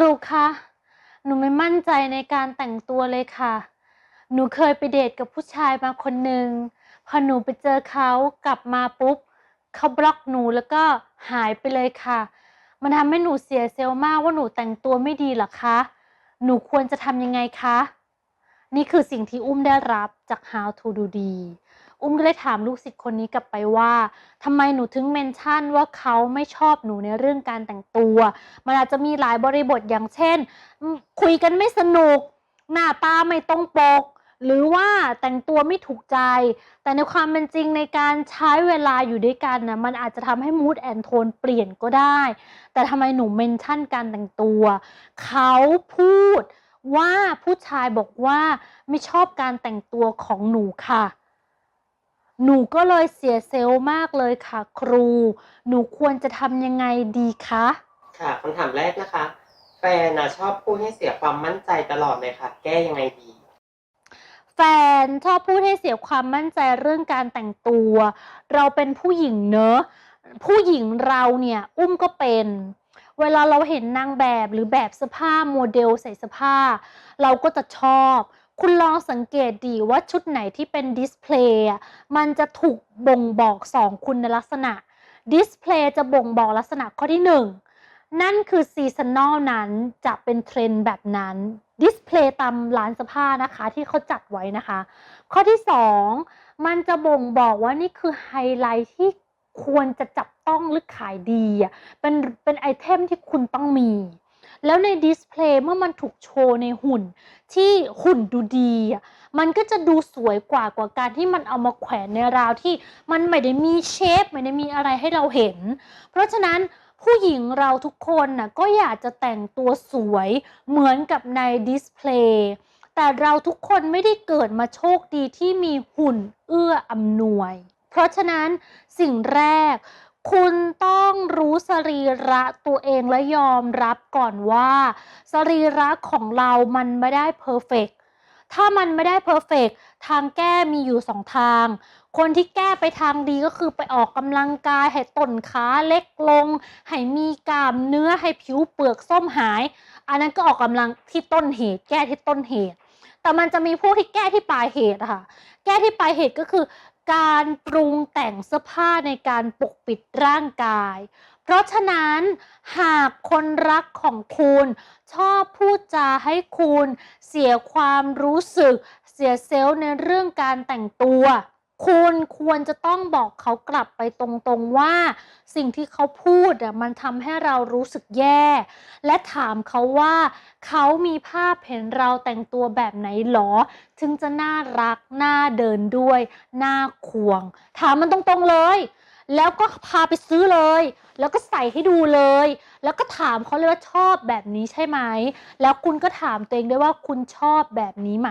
รูคะ หนูไม่มั่นใจในการแต่งตัวเลยค่ะ หนูเคยไปเดทกับผู้ชายมาคนหนึ่ง พอหนูไปเจอเขากลับมาปุ๊บ เขาบล็อกหนูแล้วก็หายไปเลยค่ะ มันทำให้หนูเสียเซลล์มากว่าหนูแต่งตัวไม่ดีหรอคะ หนูควรจะทำยังไงคะ นี่คือสิ่งที่อุ้มได้รับจาก How to Do ดี อุ้มก็เลยถามลูกศิษย์คนนี้กลับไปว่าทำไมหนูถึงเมนชั่นว่าเขาไม่ชอบหนูในเรื่องการแต่งตัว มันอาจจะมีหลายบริบทอย่างเช่น คุยกันไม่สนุก หน้าตาไม่ตรงปก หรือว่าแต่งตัวไม่ถูกใจ แต่ในความเป็นจริงในการใช้เวลาอยู่ด้วยกันนะมันอาจจะทำให้มูดแอนโทนเปลี่ยนก็ได้ แต่ทำไมหนูเมนชั่นการแต่งตัว เขาพูดว่าผู้ชายบอกว่าไม่ชอบการแต่งตัวของหนูค่ะ หนูก็เลยเสียเซลล์มากเลยค่ะ ครู หนูควรจะทำยังไงดีคะ ค่ะคำถามแรกนะคะ แฟนนะชอบพูดให้เสียความมั่นใจตลอดเลยค่ะ แก้ยังไงดี แฟนชอบพูดให้เสียความมั่นใจเรื่องการแต่งตัว เราเป็นผู้หญิงเนอะผู้หญิงเราเนี่ยอุ้มก็เป็น เวลาเราเห็นนางแบบหรือแบบเสื้อผ้าโมเดลใส่เสื้อผ้า เราก็จะชอบ คุณลองสังเกตดีว่าชุดไหนที่เป็นดิสเพลย์มันจะถูกบ่งบอกสองคุณลักษณะดิสเพลย์จะบ่งบอกลักษณะข้อที่หนึ่งนั่นคือซีซัน a ลนั้นจะเป็นเทรนด์แบบนั้นดิสเพลย์ตามร้านเสื้อผ้านะคะที่เขาจัดไว้นะคะ ข้อที่สองมันจะบ่งบอกว่านี่คือไฮไลท์ที่ควรจะจับต้องหรือขายดีเป็นเป็นไอเทมที่คุณต้องมี แล้วในดิสเพลย์เมื่อมันถูกโชว์ในหุ่น ที่หุ่นดูดีอะมันก็จะดูสวยกว่ากว่าการที่มันเอามาแขวนในราวที่มันไม่ได้มีเชฟไม่ได้มีอะไรให้เราเห็น เพราะฉะนั้นผู้หญิงเราทุกคนน่ะก็อยากจะแต่งตัวสวยเหมือนกับในดิสเพลย์แต่เราทุกคนไม่ได้เกิดมาโชคดีที่มีหุ่นเอื้ออำนวย เพราะฉะนั้นสิ่งแรก คุณต้องรู้สรีระตัวเองและยอมรับก่อนว่า สรีระของเรามันไม่ได้เพอร์เฟกถ้ามันไม่ได้เพอร์เฟกทางแก้มีอยู่สองทาง คนที่แก้ไปทางดีก็คือไปออกกำลังกาย ให้ต้นขาเล็กลง ให้มีกล้ามเนื้อให้ผิวเปลือกส้มหาย อันนั้นก็ออกกำลังที่ต้นเหตุ แก้ที่ต้นเหตุ แต่มันจะมีพวกที่แก้ที่ปลายเหตุค่ะ แก้ที่ปลายเหตุก็คือ การปรุงแต่งเสื้อผ้าในการปกปิดร่างกาย เพราะฉะนั้นหากคนรักของคุณ ชอบพูดจาให้คุณ เสียความรู้สึก เสียเซลล์ในเรื่องการแต่งตัว คุณควรจะต้องบอกเขากลับไปตรงๆว่า สิ่งที่เขาพูดอะมันทำให้เรารู้สึกแย่ และถามเขาว่า เขามีภาพเห็นเราแต่งตัวแบบไหนหรอ ถึงจะน่ารักน่าเดินด้วยน่าควง ถามมันตรงๆเลย แล้วก็พาไปซื้อเลย แล้วก็ใส่ให้ดูเลย แล้วก็ถามเขาเลยว่าชอบแบบนี้ใช่ไหม แล้วคุณก็ถามตัวเองด้วยว่าคุณชอบแบบนี้ไหม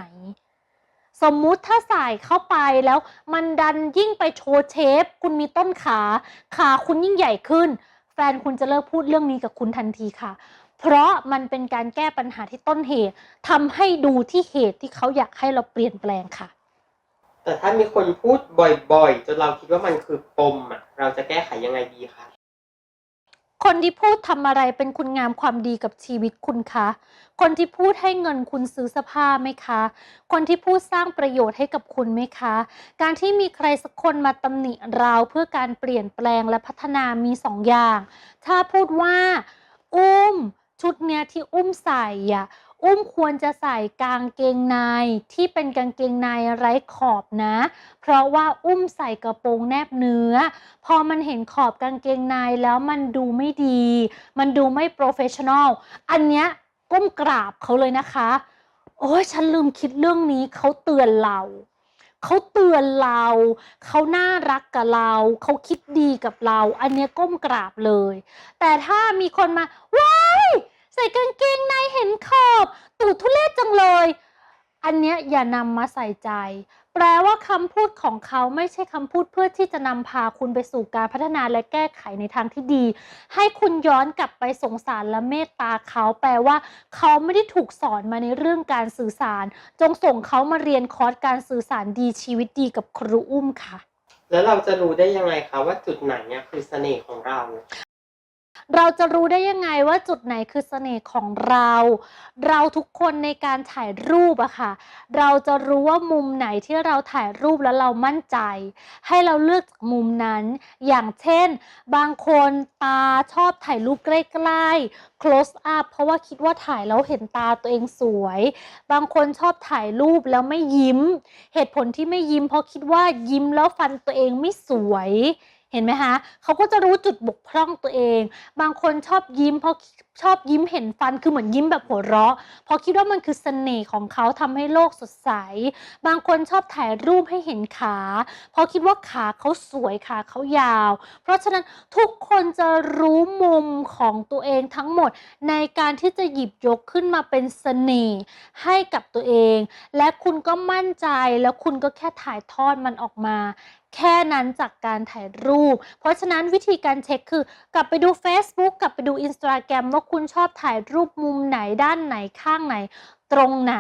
สมมุติถ้าใส่เข้าไปแล้วมันดันยิ่งไปโชว์เชฟ คุณมีต้นขา ขาคุณยิ่งใหญ่ขึ้น แฟนคุณจะเลิกพูดเรื่องนี้กับคุณทันทีค่ะ เพราะมันเป็นการแก้ปัญหาที่ต้นเหตุทำให้ดูที่เหตุที่เขาอยากให้เราเปลี่ยนแปลงค่ะ แต่ถ้ามีคนพูดบ่อยๆจนเราคิดว่ามันคือปมอะเราจะแก้ไขยังไงดีคะ คนที่พูดทำอะไรเป็นคุณงามความดีกับชีวิตคุณคะ คนที่พูดให้เงินคุณซื้อเสื้อผ้าไหมคะ คนที่พูดสร้างประโยชน์ให้กับคุณไหมคะ การที่มีใครสักคนมาตำหนิเราเพื่อการเปลี่ยนแปลงและพัฒนามีสองอย่าง ถ้าพูดว่า อุ้ม ชุดเนี้ยที่อุ้มใส่อะ อุ้มควรจะใส่กางเกงในที่เป็นกางเกงในไร้ขอบนะ เพราะว่าอุ้มใส่กระโปรงแนบเนื้อ พอมันเห็นขอบกางเกงในแล้วมันดูไม่ดี มันดูไม่โปรเฟชชั่นอล อันเนี้ยก้มกราบเขาเลยนะคะ โอ้ยฉันลืมคิดเรื่องนี้เขาเตือนเราเขาเตือนเรา เขาน่ารักกับเรา เขาคิดดีกับเรา อันเนี้ยก้มกราบเลย แต่ถ้ามีคนมา ว้าย ใส่กางเกงในเห็นขอบ ตูดทุเรศจังเลย อยอย่านำมาใส่ใจ แปลว่าคำพูดของเขาไม่ใช่คำพูดเพื่อที่จะนำพาคุณไปสู่การพัฒนาและแก้ไขในทางที่ดี ให้คุณย้อนกลับไปสงสารและเมตตาเขา แปลว่า เขาไม่ได้ถูกสอนมาในเรื่องการสื่อสาร จงส่งเขามาเรียนคอร์สการสื่อสารดีชีวิตดีกับครูอุ้มค่ะ แล้วเราจะรู้ได้ยังไงคะว่าจุดไหนเนี่ยคือเสน่ห์ของเรา เราจะรู้ได้ยังไงว่าจุดไหนคือเสน่ห์ของเรา เราทุกคนในการถ่ายรูปอะค่ะ เราจะรู้ว่ามุมไหนที่เราถ่ายรูปแล้วเรามั่นใจ ให้เราเลือกจากมุมนั้น อย่างเช่น บางคนตาชอบถ่ายรูปใกล้ๆ close up เพราะว่าคิดว่าถ่ายแล้วเห็นตาตัวเองสวย บางคนชอบถ่ายรูปแล้วไม่ยิ้ม เหตุผลที่ไม่ยิ้ม เพราะคิดว่ายิ้มแล้วฟันตัวเองไม่สวย เห็นไหมคะเขาก็จะรู้จุดบกพร่องตัวเอง บางคนชอบยิ้มเพราะชอบยิ้มเห็นฟันคือเหมือนยิ้มแบบหัวเราะเพราะคิดว่ามันคือเสน่ห์ของเขาทำให้โลกสดใส บางคนชอบถ่ายรูปให้เห็นขา เพราะคิดว่าขาเขาสวยขาเขายาว เพราะฉะนั้นทุกคนจะรู้มุมของตัวเองทั้งหมด ในการที่จะหยิบยกขึ้นมาเป็นเสน่ห์ให้กับตัวเอง และคุณก็มั่นใจแล้วคุณก็แค่ถ่ายทอดมันออกมา แค่นั้นจากการถ่ายรูป เพราะฉะนั้นวิธีการเช็คคือกลับไปดู Facebook กลับไปดู Instagram ว่าคุณชอบถ่ายรูปมุมไหนด้านไหนข้างไหนตรงไหน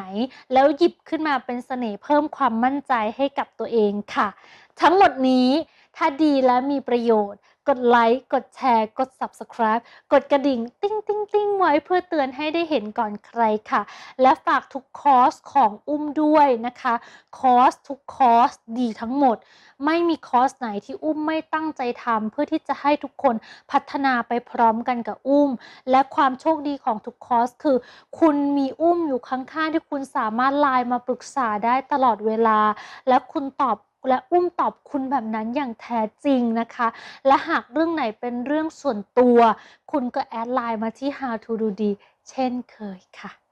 แล้วหยิบขึ้นมาเป็นเสน่ห์เพิ่มความมั่นใจให้กับตัวเองค่ะ ทั้งหมดนี้ถ้าดีและมีประโยชน์ กดไลค์กดแชร์ กด Subscribe กดกระดิ่ง ติ้งติ้งติ้งไว้เพื่อเตือนให้ได้เห็นก่อนใครค่ะ และฝากทุกคอร์สของอุ้มด้วยนะคะ คอร์สทุกคอร์สดีทั้งหมด ไม่มีคอร์สไหนที่อุ้มไม่ตั้งใจทำเพื่อที่จะให้ทุกคนพัฒนาไปพร้อมกันกับอุ้ม และความโชคดีของทุกคอร์สคือ คุณมีอุ้มอยู่ข้างๆที่คุณสามารถไลน์มาปรึกษาได้ตลอดเวลา และคุณตอบ และอุ้มตอบคุณแบบนั้นอย่างแท้จริงนะคะ และหากเรื่องไหนเป็นเรื่องส่วนตัว คุณก็แอดไลน์มาที่ How to do ดีเช่นเคยค่ะ